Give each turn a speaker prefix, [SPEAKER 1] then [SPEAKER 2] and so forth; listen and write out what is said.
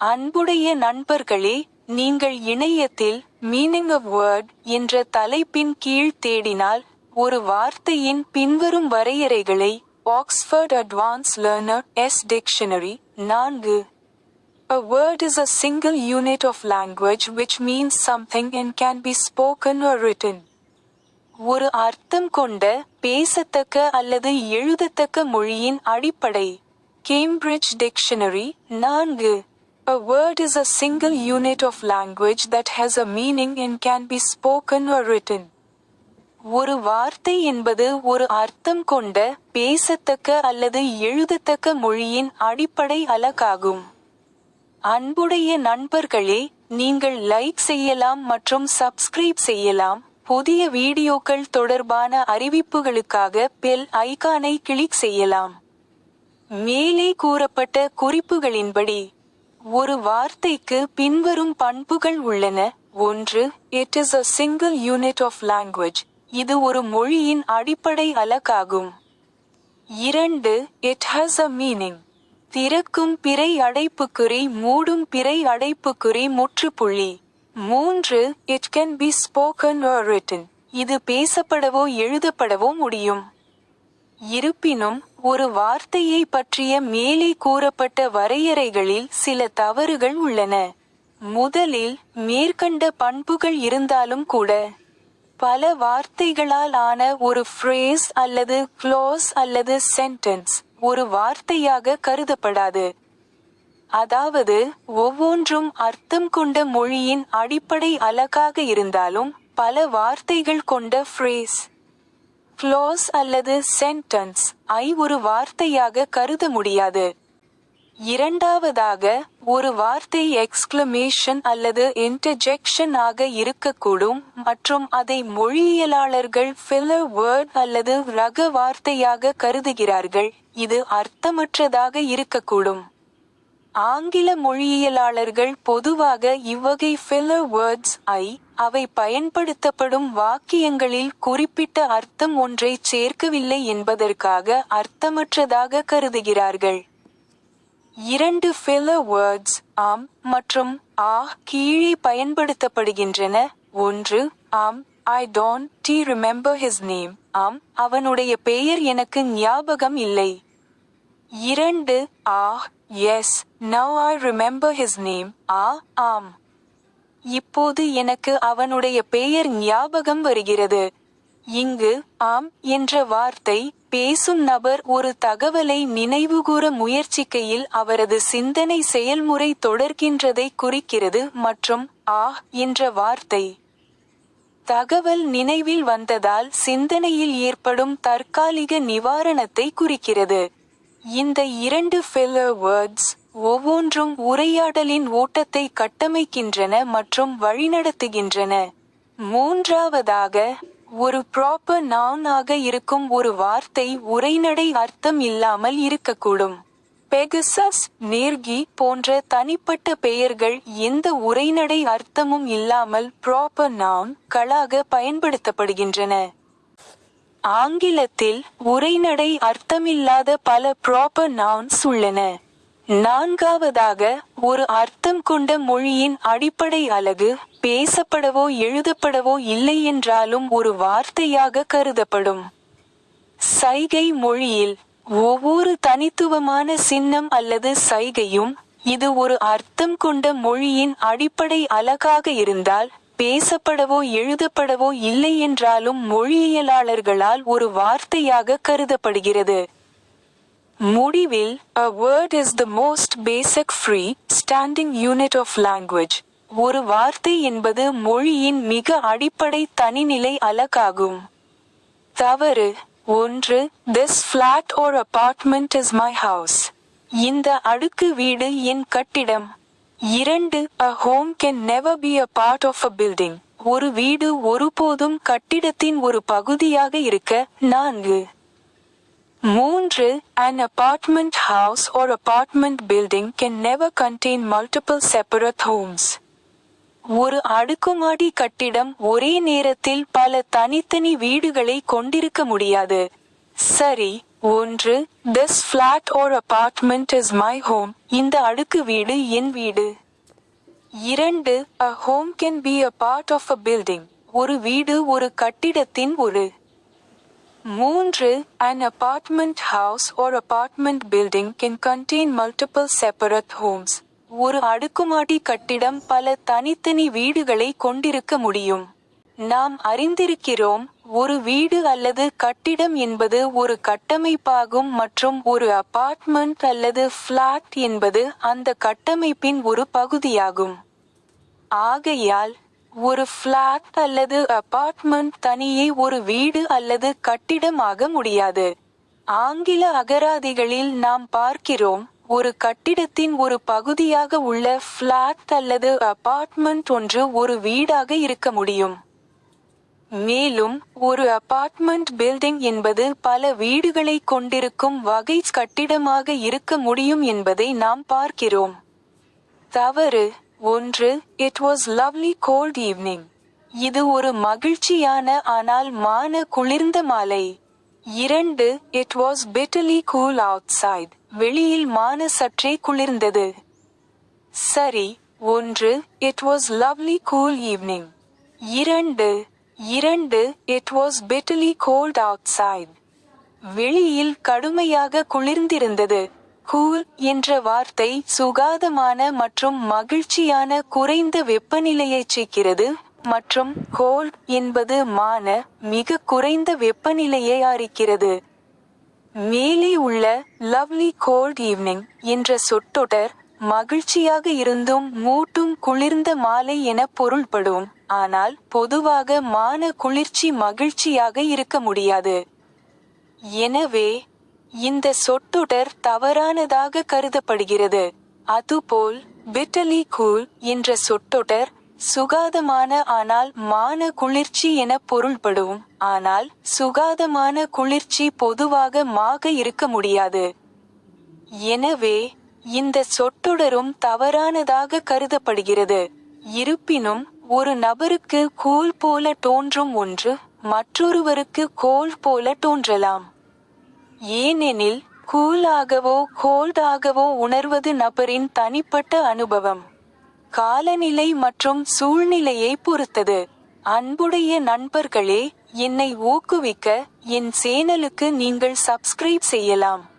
[SPEAKER 1] அன்புடைய நண்பர்களே நீங்கள் இணையத்தில் மீனிங் ஆஃப் வேர்ட் என்ற தலைப்பின் கீழ் தேடினால் ஒரு வார்த்தையின் பின்வரும் வரையறைகளை Oxford advance learner's dictionary நான்கு A word is a single unit of language which means something and can be spoken or written. ஒரு அர்த்தம் கொண்ட பேசத்தக்க அல்லது எழுதத்தக்க மொழியின் அடிப்படை கேம்பிரிட்ஜ் டிக்ஷனரி நான்கு A word is a single unit of language that has a meaning and can be spoken or written. ஒரு வார்த்தை என்பது ஒரு அர்த்தம் கொண்ட பேசத்தக்க அல்லது எழுதத்தக்க மொழியின் அடிப்படை அலகாகும். அன்புடைய நண்பர்களே நீங்கள் லைக் செய்யலாம் மற்றும் சப்ஸ்கிரைப் செய்யலாம். புதிய வீடியோக்கள் தொடர்பான அறிவிப்புகளுக்காக பெல் ஐகானை கிளிக் செய்யலாம். மேலே கூறப்பட்ட குறிப்புகளின்படி ஒரு வார்த்தைக்கு பின்வரும் பண்புகள் உள்ளன. ஒன்று it is a single unit of language இது ஒரு மொழியின் அடிப்படை அலகாகும். இரண்டு இட் ஹாஸ் அ மீனிங் திறக்கும் பிறை அடைப்புக்குறி மூடும் பிறை அடைப்புக்குறி முற்றுப்புள்ளி. மூன்று it can be spoken or written இது பேசப்படவோ எழுதப்படவோ முடியும். இருப்பினும் ஒரு வார்த்தையை பற்றிய மேலே கூறப்பட்ட வரையறைகளில் சில தவறுகள் உள்ளன. முதலில் மேற்கண்ட பண்புகள் இருந்தாலும் கூட பல வார்த்தைகளால் ஆன ஒரு ஃப்ரேஸ் அல்லது க்ளோஸ் அல்லது சென்டென்ஸ் ஒரு வார்த்தையாக கருதப்படாது. அதாவது ஒவ்வொன்றும் அர்த்தம் கொண்ட மொழியின் அடிப்படை அலகாக இருந்தாலும் பல வார்த்தைகள் கொண்ட ஃப்ரேஸ் க்ளோஸ் அல்லது சென்டென்ஸ் ஐ ஒரு வார்த்தையாக கருத முடியாது. இரண்டாவதாக ஒரு வார்த்தை எக்ஸ்கிளமேஷன் அல்லது இன்டர்ஜெக்ஷன் ஆக இருக்கக்கூடும் மற்றும் அதை மொழியியலாளர்கள் ஃபில்லர் வேர்ட் அல்லது ரக வார்த்தையாக கருதுகிறார்கள். இது அர்த்தமற்றதாக இருக்கக்கூடும். ஆங்கில மொழியியலாளர்கள் பொதுவாக இவ்வகை ஃபில்லர் வேர்ட்ஸ் ஐ அவை பயன்படுத்தப்படும் வாக்கியங்களில் குறிப்பிட்ட அர்த்தம் ஒன்றை சேர்க்கவில்லை என்பதற்காக அர்த்தமற்றதாக கருதுகிறார்கள். இரண்டு ஃபில்லர் வேர்ட்ஸ் ஆம் மற்றும் ஆ கீழே பயன்படுத்தப்படுகின்றன. ஒன்று um I don't D remember his name ஆம் அவனுடைய பெயர் எனக்கு ஞாபகம் இல்லை. இரண்டு ஆ yes now I remember his name ah ஆம் இப்போது எனக்கு அவனுடைய பெயர் ஞாபகம் வருகிறது. இங்கு ஆம் என்ற வார்த்தை பேசும் நபர் ஒரு தகவலை நினைவுகூர முயற்சிக்கையில் அவரது சிந்தனை செயல்முறை தொடர்கின்றதை குறிக்கிறது மற்றும் ஆ என்ற வார்த்தை. தகவல் நினைவில் வந்ததால் சிந்தனையில் ஏற்படும் தற்காலிக நிவாரணத்தை குறிக்கிறது. இந்த இரண்டு ஃபில்லர் வேர்ட்ஸ் ஒவ்வொன்றும் உரையாடலின் ஓட்டத்தை கட்டமைக்கின்றன மற்றும் வழிநடத்துகின்றன. மூன்றாவதாக ஒரு ப்ராப்பர் நவுன் ஆக இருக்கும் ஒரு வார்த்தை உரைநடை அர்த்தம் இல்லாமல் இருக்கக்கூடும். பெகசஸ் நேர்கி போன்ற தனிப்பட்ட பெயர்கள் எந்த உரைநடை அர்த்தமும் இல்லாமல் ப்ராப்பர் நவுன் களாக பயன்படுத்தப்படுகின்றன. ஆங்கிலத்தில் உரைநடை அர்த்தமில்லாத பல ப்ராப்பர் நவுன்ஸ் உள்ளன. நான்காவதாக ஒரு அர்த்தம் கொண்ட மொழியின் அடிப்படை அலகு பேசப்படவோ எழுதப்படவோ இல்லை என்றாலும் ஒரு வார்த்தையாக கருதப்படும். சைகை மொழியில் ஒவ்வொரு தனித்துவமான சின்னம் அல்லது சைகையும் இது ஒரு அர்த்தம் கொண்ட மொழியின் அடிப்படை அலகாக இருந்தால் பேசப்படவோ எழுதப்படவோ இல்லை என்றாலும் மொழியியலாளர்களால் ஒரு வார்த்தையாக கருதப்படுகிறது. முடிவில் a word is the most basic free standing unit of language ஒரு வார்த்தை என்பது மொழியின் மிக அடிப்படை தனிநிலை அலகாகும் தவறு ஒன்று this flat or apartment is my house இந்த அடுக்கு வீடு என் கட்டிடம் இரண்டு a home can never be a part of a building ஒரு வீடு ஒருபோதும் கட்டிடத்தின் ஒரு பகுதியாக இருக்க நான்கு மூன்று an apartment house or apartment building can never contain multiple separate homes. ஒரு அடுக்குமாடி கட்டிடம் ஒரே நேரத்தில் பல தனித்தனி வீடுகளை கொண்டிருக்க முடியாது. சரி ஒன்று this flat or apartment is my home இந்த அடுக்கு வீடு என் வீடு. இரண்டு a home can be a part of a building ஒரு வீடு ஒரு கட்டிடத்தின் ஒரு. மூன்று அன் அபார்ட்மெண்ட் ஹவுஸ் ஒரு apartment building can contain multiple separate homes ஒரு அடுக்குமாடி கட்டிடம் பல தனித்தனி வீடுகளை கொண்டிருக்க முடியும். நாம் அறிந்திருக்கிறோம் ஒரு வீடு அல்லது கட்டிடம் என்பது ஒரு கட்டமைப்பாகும் மற்றும் ஒரு அபார்ட்மெண்ட் அல்லது ஃபிளாட் என்பது அந்த கட்டமைப்பின் ஒரு பகுதியாகும். ஆகையால் ஒரு பிளாட் அல்லது அபார்ட்மெண்ட் தனியே ஒரு வீடு அல்லது கட்டிடமாக முடியாது. ஆங்கில அகராதிகளில் நாம் பார்க்கிறோம் ஒரு கட்டிடத்தின் ஒரு பகுதியாக உள்ள பிளாட் அல்லது அபார்ட்மெண்ட் ஒன்று ஒரு வீடாக இருக்க முடியும். மேலும் ஒரு அபார்ட்மெண்ட் பில்டிங் என்பது பல வீடுகளை கொண்டிருக்கும் வகை கட்டிடமாக இருக்க முடியும் என்பதை நாம் பார்க்கிறோம். தவறு. ஒன்று it was lovely cold evening இது ஒரு மகிழ்ச்சியான ஆனால் மான குளிர்ந்த மாலை. இரண்டு it was bitterly cool outside வெளியில் மான சற்றே குளிர்ந்தது. சரி ஒன்று it was lovely cool evening இரண்டு இரண்டு it was bitterly cold outside வெளியில் கடுமையாக குளிர்ந்திருந்தது. கூல் என்ற வார்த்தை சுகாதமான மற்றும் மகிழ்ச்சியான குறைந்த வெப்பநிலையைச் சேர்க்கிறது. மற்றும் கோல்ட் என்பது மான மிக குறைந்த வெப்பநிலையை அறிக்கிறது மேலே உள்ள லவ்லி கோல்ட் ஈவினிங் என்ற சொற்றொடர் மகிழ்ச்சியாக இருந்தும் மூட்டும் குளிர்ந்த மாலை என பொருள்படும். ஆனால் பொதுவாக மான குளிர்ச்சி மகிழ்ச்சியாக இருக்க முடியாது. எனவே இந்த சொற்றொடர் தவறானதாக கருதப்படுகிறது. அதுபோல் பிட்டலி கூல் என்ற சொற்றொடர் சுகாதமான ஆனால் மான குளிர்ச்சி என பொருள்படும். ஆனால் சுகாதமான குளிர்ச்சி பொதுவாக மாக இருக்க முடியாது. எனவே இந்த சொற்றொடரும் தவறானதாக கருதப்படுகிறது. இருப்பினும் ஒரு நபருக்கு கூல் போல தோன்றும் ஒன்று மற்றொருவருக்கு கோல் போல தோன்றலாம். ஏனெனில் கூலாகவோ கோல்டாகவோ உணர்வது நபரின் தனிப்பட்ட அனுபவம். காலநிலை மற்றும் சூழ்நிலையை பொறுத்தது. அன்புடைய நண்பர்களே என்னை ஊக்குவிக்க என் சேனலுக்கு நீங்கள் சப்ஸ்கிரைப் செய்யலாம்.